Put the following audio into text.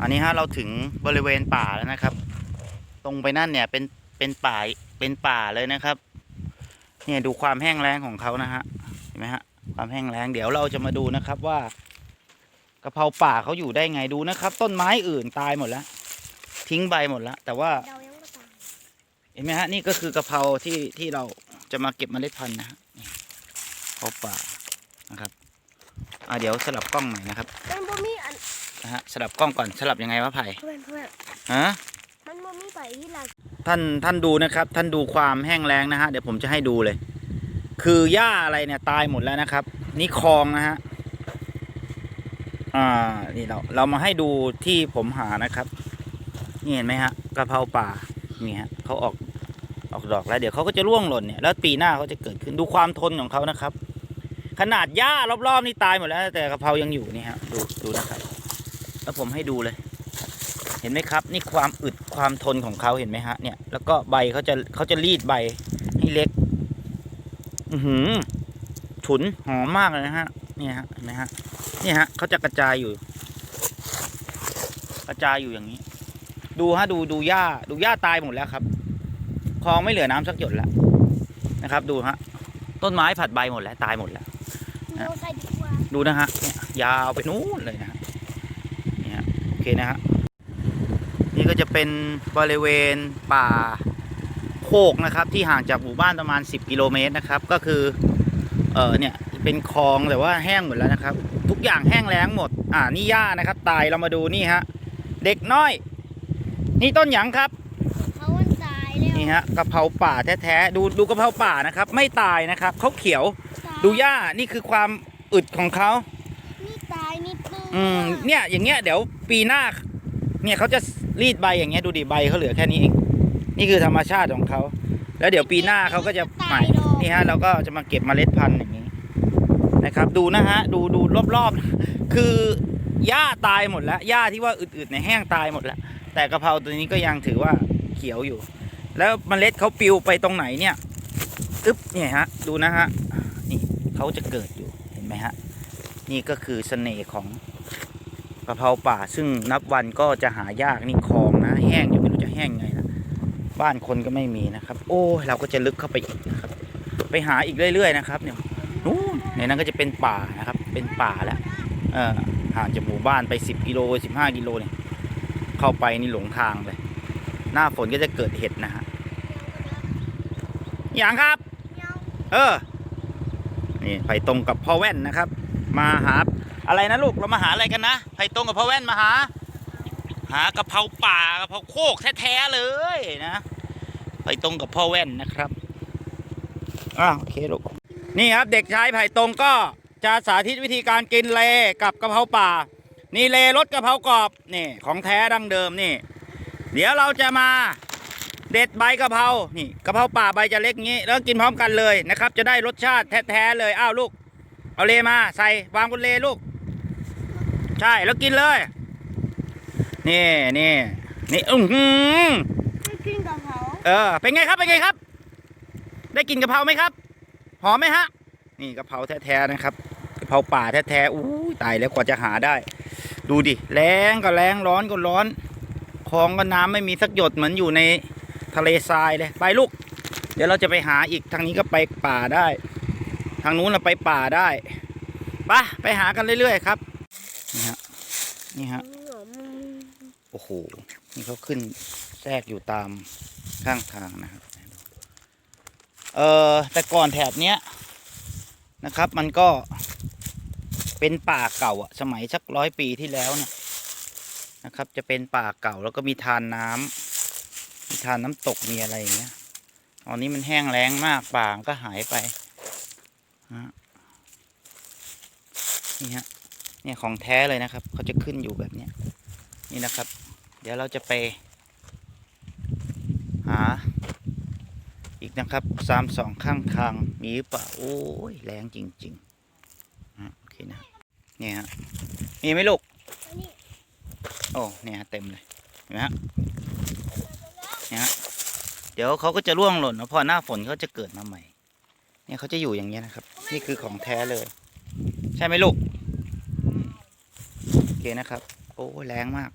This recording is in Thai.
อันนี้ฮะเราถึงบริเวณป่าแล้วนะครับ ตรงไปนั่นเนี่ยเป็นเป็นป่าเป็นป่าเลยนะครับ เนี่ยดูความแห้งแล้งของเขานะฮะเห็นไหมฮะความแห้งแล้งเดี๋ยวเราจะมาดูนะครับว่ากะเพราป่าเขาอยู่ได้ไงดูนะครับ ต้นไม้อื่นตายหมดแล้ว ทิ้งใบหมดแล้วแต่ว่าเห็นไหมฮะนี่ก็คือกะเพราที่ที่เราจะมาเก็บเมล็ดพันธุ์นะฮะกะเพราป่านะครับอะเดี๋ยวสลับกล้องหน่อยนะครับ นบ่มีอันนะฮะสลับกล้องก่อนสลับยังไงวะไผ่เพื่อนเพื่อนฮะมันบ่มีไปที่หลักท่านท่านดูนะครับ ท่านดูความแห้งแล้งนะฮะเดี๋ยวผมจะให้ดูเลย คือหญ้าอะไรเนี่ยตายหมดแล้วนะครับ นี่คลองนะฮะอ่านี่เราเรามาให้ดูที่ผมหานะครับนี่เห็นไหมฮะกะเพราป่านี่ฮะเขาออกออกดอกแล้วเดี๋ยวเขาก็จะร่วงหล่นเนี่ยแล้วปีหน้าเขาจะเกิดขึ้นดูความทนของเขานะครับ ขนาดหญ้ารอบๆนี่ตายหมดแล้ว แต่กะเพรายังอยู่นี่ฮะดูดูนะครับ แล้วผมให้ดูเลย เห็นไหมครับ นี่ความอึดความทนของเขาเห็นไหมฮะ เนี่ย แล้วก็ใบเขาจะเขาจะรีดใบให้เล็ก อือหือฉุนหอมมากเลยนะฮะ เนี่ยฮะเห็นไหมฮะ เนี่ยฮะเขาจะกระจายอยู่ กระจายอยู่อย่างนี้ ดูฮะดูดูหญ้า ดูหญ้าตายหมดแล้วครับคลองไม่เหลือน้ำสักหยดแล้วนะครับ ดูฮะต้นไม้ผัดใบหมดแล้วตายหมดแล้วเราใส่ดีกว่าดูนะฮะเนี่ยยาวไปนู้นเลยนะฮะนี่ฮะโอ เคนะฮะนี่ก็จะเป็นบริเวณป่าโคกนะครับที่ห่างจากหมู่บ้านประมาณ 10 กิโลเมตรนะครับ ก็คือเออเนี่ยเป็นคลองแต่ว่าแห้งหมดแล้วนะครับ ทุกอย่างแห้งแล้งหมด อ่านี่หญ้านะครับ ตายเรามาดูนี่ฮะเด็กน้อย นี่ต้นหยังครับเขาวันตายแล้วนี่ฮะกะเพราป่าแท้ๆดูดูกะเพราป่านะครับ ไม่ตายนะครับเขาเขียวตายดูหญ้านี่คือความอึดของเขานี่ตายนิดนึงอืมเนี่ยอย่างเงี้ยเดี๋ยว ปีหน้า เนี่ยเขาจะรีดใบอย่างเงี้ยดูดิใบเขาเหลือแค่นี้เองนี่คือธรรมชาติของเขาแล้วเดี๋ยวปีหน้าเขาก็จะใหม่นี่ฮะเราก็จะมาเก็บเมล็ดพันธุ์อย่างนี้นะครับ ดูนะฮะดูดูรอบๆ คือหญ้าตายหมดแล้วหญ้าที่ว่าอึดๆเนี่ยแห้งตายหมดแล้ว แต่กะเพราตัวนี้ก็ยังถือว่าเขียวอยู่ แล้วเมล็ดเขาปลิวไปตรงไหนเนี่ยอึ๊บเนี่ยฮะดูนะฮะนี่เขาจะเกิดอยู่เห็นไหมฮะนี่ก็คือเสน่ห์ของ กะเพราป่าซึ่งนับวันก็จะหายากนี่คลองนะ แห้งอยู่ไม่รู้จะแห้งไงนะบ้านคนก็ไม่มีนะครับ โอ้ยเราก็จะลึกเข้าไปอีกนะครับ ไปหาอีกเรื่อยๆนะครับเนี่ยนู่นในนั้นก็จะเป็นป่านะครับ เป็นป่าแล้วเออห่างจากหมู่บ้านไป 10กิโล15กิโลเนี่ยเข้าไปนี่หลงทางเลย หน้าฝนก็จะเกิดเห็ดนะฮะอย่างครับ เออนี่ไปตรงกับพ่อแว่นนะครับ มาหา อะไรนะลูกเรามาหาอะไรกันนะไปตรงกับพ่อแว่นมาหา หากะเพราป่ากะเพราโคกแท้ๆเลยนะไปตรงกับพ่อแว่นนะครับอ่าโอเคลูกนี่ครับเด็กชายไผ่ตรงก็จะสาธิตวิธีการกินเลกับกะเพราป่า นี่เลรสกะเพรากรอบนี่ของแท้ดั้งเดิมนี่ เดี๋ยวเราจะมาเด็ดใบกะเพรานี่กะเพราป่าใบจะเล็กงี้ แล้วกินพร้อมกันเลยนะครับ จะได้รสชาติแท้ๆเลยอ้าวลูก เอาเลมาใส่วางบนเลลูก ใช่แล้วกินเลย นี่นี่นี่อือหือไม่กินกับเขาเออ เป็นไงครับเป็นไงครับ ได้กินกะเพราไหมครับ หอมไหมฮะ นี่กะเพราแท้ๆนะครับกะเพราป่าแท้ๆอู้ยตายแล้วกว่าจะหาได้ ดูดิแรงก็แรงร้อนก็ร้อนคลองก็น้ำไม่มีสักหยดเหมือนอยู่ในทะเลทรายเลยไปลูก เดี๋ยวเราจะไปหาอีกทางนี้ก็ไปป่าได้ ทางนู้นเราไปป่าได้ไปไปหากันเรื่อยๆครับนี่ฮะ นี่ฮะ โอ้โห นี่เขาขึ้นแทรกอยู่ตามข้างทางนะครับ เออแต่ก่อนแถบเนี้ยนะครับ มันก็เป็นป่าเก่าอะสมัยสักร้อยปีที่แล้วเนี่ยนะครับ จะเป็นป่าเก่าแล้วก็มีทานน้ำมีทานน้ำตกมีอะไรอย่างเงี้ย ตอนนี้มันแห้งแล้งมากป่าก็หายไปฮะนี่ฮะ เนี่ยของแท้เลยนะครับเขาจะขึ้นอยู่แบบเนี้ยนี่นะครับ เดี๋ยวเราจะไป หา อีกนะครับสามสองข้างทางมีหรือเปล่าโอ้ยแรงจริงๆอะโอเคนะเนี่ยฮะมีไหมลูกนี่โอ้เนี่ยฮะเต็มเลยเห็นไหมฮะเนี่ยฮะเดี๋ยวเขาก็จะร่วงหล่นแล้วพอหน้าฝนเขาจะเกิดมาใหม่เนี่ยเขาจะอยู่อย่างเงี้ยนะครับ นี่คือของแท้เลย ใช่ไหมลูกอืมโอ เคนะครับ โอ้แรงมาก